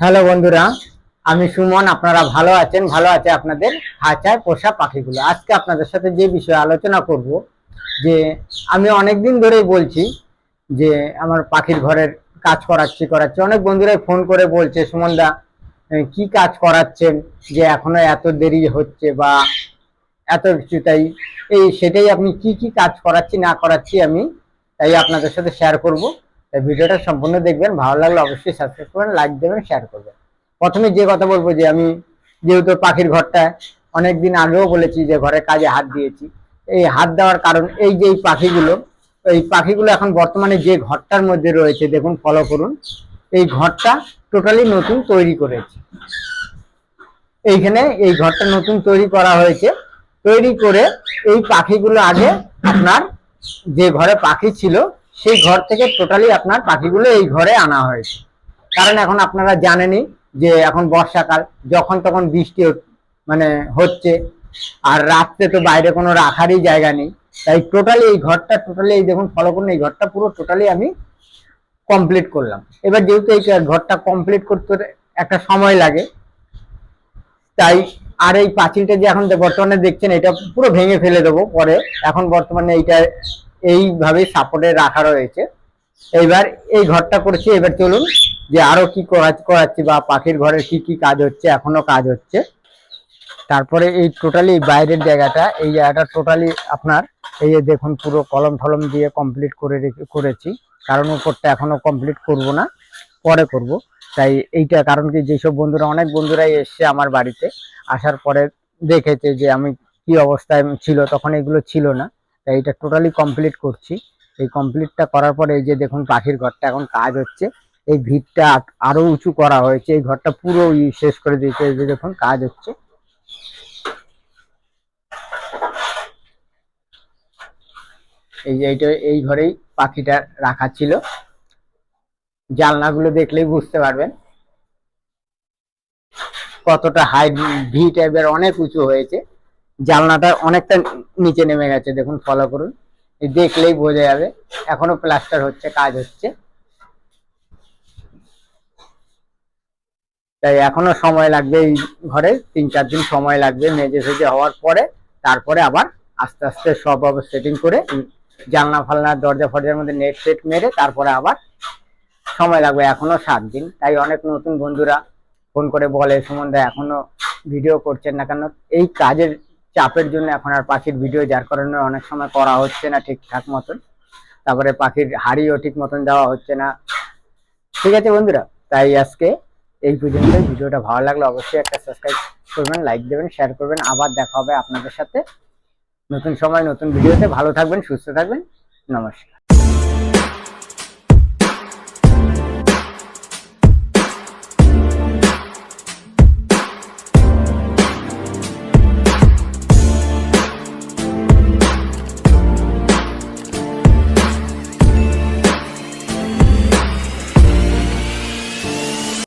Hello বন্ধুরা, আমি সুমন, আপনারা ভালো আছেন? ভালো আছে আপনাদের খাঁচায় পোষা পাখিগুলো। আজকে আপনাদের সাথে যে বিষয়ে আলোচনা করব, যে আমি অনেক দিন ধরেই বলছি যে আমার পাখির ঘরের কাজ করাচ্ছি করাচ্ছি। অনেক বন্ধুরাই ফোন করে বলছে, সুমন দা কি কাজ করাচ্ছেন? যে এখনও এত দেরি হচ্ছে বা এত কিছু, তাই এই সেটাই আপনি কি কি কাজ করাচ্ছি, না করাচ্ছি আমি, তাই আপনাদের সাথে শেয়ার করব। ভিডিওটা সম্পূর্ণ দেখবেন, ভালো লাগলে অবশ্যই সাবস্ক্রাইব করবেন লাইক দেবেন শেয়ার করবেন। প্রথমে যে কথা বলব যে আমি যেহেতু পাখির ঘরটা অনেকদিন আগেও বলেছি যে ঘরে কাজে হাত দিয়েছি, এই হাত দেওয়ার কারণ এই যে এই পাখিগুলো এই পাখিগুলো এখন বর্তমানে যে ঘরটার মধ্যে রয়েছে, দেখুন ফলো করুন, এই ঘরটা টোটালি নতুন তৈরি করেছে। এইখানে এই ঘরটা নতুন তৈরি করা হয়েছে, তৈরি করে এই পাখিগুলো আগে আপনার যে ঘরে পাখি ছিল সেই ঘর থেকে টোটালি আপনার পাখিগুলো এই ঘরে আনা হয়েছে। কারণ এখন আপনারা জানেনই যে এখন বর্ষাকাল, যখন তখন বৃষ্টি মানে হচ্ছে, আর রাত্রে তো বাইরে কোনো রাখারই জায়গা নেই। তাই টোটালি এই ঘরটা টোটালি এই দেখুন ফলো করুন, এই ঘরটা পুরো টোটালি আমি কমপ্লিট করলাম। এবার যেহেতু এই ঘরটা কমপ্লিট করতে একটা সময় লাগে, তাই আর এই পাঁচিলটা যে এখন বর্তমানে দেখছেন, এটা পুরো ভেঙে ফেলে দেবো পরে। এখন বর্তমানে এইটা এইভাবে সাপোর্টে রাখা রয়েছে। এইবার এই ঘরটা করেছি, এবার চলুন যে আরও কি করা- করাচ্ছি বা পাখির ঘরের কি কি কাজ হচ্ছে, এখনও কাজ হচ্ছে। তারপরে এই টোটালি বাইরের জায়গাটা, এই জায়গাটা টোটালি আপনার, এই যে দেখুন পুরো কলম টলম দিয়ে কমপ্লিট করে করেছি। কারণ উপরটা এখনও কমপ্লিট করব না, পরে করব। তাই এইটা কারণ কি, যেসব বন্ধুরা, অনেক বন্ধুরাই এসছে আমার বাড়িতে, আসার পরে দেখেছে যে আমি কি অবস্থায় ছিল, তখন এগুলো ছিল না। তাই এটা টোটালি কমপ্লিট করছি। এই কমপ্লিটটা করার পরে এই যে দেখুন পাখির ঘরটা এখন কাজ হচ্ছে। এই ভিতটা আ- আরও উঁচু করা হয়েছে। এই ঘরটা পুরো শেষ করে দিয়েছে। এই যে দেখুন কাজ হচ্ছে। এই যে এইটা, এই ঘরেই পাখিটা রাখা ছিল। জানলাগুলো দেখলেই বুঝতে পারবেন। কতটা হাই ভি টাইপের অনেক উঁচু হয়েছে। জানলাটা অনেকটা নিচে নেমে গেছে, দেখুন ফলো করুন। দেখলেই বোঝা যাবে, এখনও প্লাস্টার হচ্ছে, কাজ হচ্ছে। তাই এখনও সময় লাগবে এই ঘরে, তিন চার দিন সময় লাগবে মেজে সেজে হওয়ার পরে, তারপরে আবার আস্তে আস্তে সব আবার সেটিং করে জানলা, ফালনা, দরজা, ফরজার মধ্যে নেট সেট মেরে তারপরে আবার সময় লাগবে, এখনও সাত দিন। তাই অনেক নতুন বন্ধুরা ফোন করে বলে, সুমনদা, এখনও ভিডিও করছেন না কেন? এই কাজের চাপের জন্য এখন আর পাখির ভিডিও যার কারণে অনেক সময় করা হচ্ছে না ঠিকঠাক মতন। তারপরে পাখির হাড়িও ঠিক মতন দেওয়া হচ্ছে না। ঠিক আছে বন্ধুরা, তাই আজকে এই পর্যন্ত ভিডিওটা ভালো লাগলে অবশ্যই একটা সাবস্ক্রাইব করবেন লাইক দেবেন শেয়ার করবেন। আবার দেখা হবে আপনাদের সাথে। নতুন সময়, নতুন ভিডিওতে ভালো থাকবেন, সুস্থ থাকবেন। নমস্কার।